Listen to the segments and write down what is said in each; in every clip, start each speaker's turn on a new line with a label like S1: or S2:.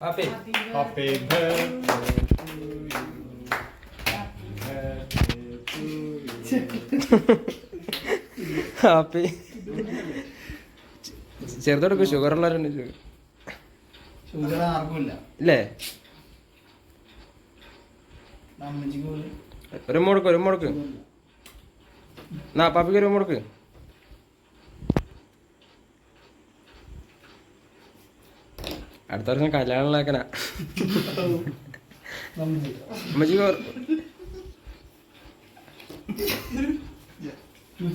S1: Happy
S2: Happy birthday to you. Happy birthday to you.
S1: Happy ചെറുതോടൊക്കെ sugar ഉള്ളവരുണ്ട് sugar
S2: sugar ആർക്കുമില്ല
S1: ഇല്ലേ ഒരു മുടക്ക് ഒരു മുടക്ക് എന്നാ പാപ്പിക്ക് ഒരു മുടക്ക് അടുത്ത വർഷം കല്യാണം ഉണ്ടാക്കണ അമ്മച്ചിക്ക് ഒരു-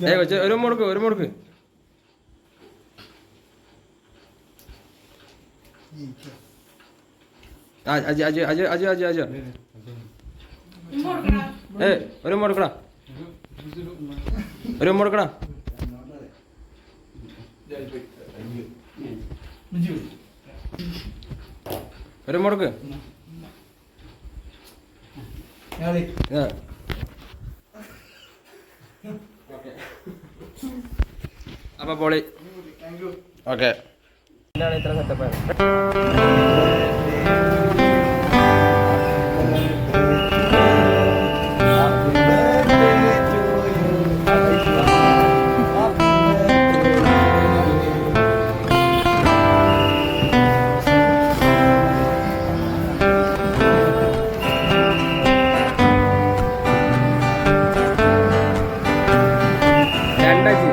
S1: ഏയ് ഒരു മുടക്ക് ഒരു മുടക്ക് അജി അജി അജി അജി അജി അജി. ഏ ഒരു മുടക്കടാ ഒരു മുടക്കടാ ഒരു മുടക്ക്. അപ്പൊ പോളി. ഓക്കെ. എന്താണ് ഇത്ര സെറ്റപ്പ് and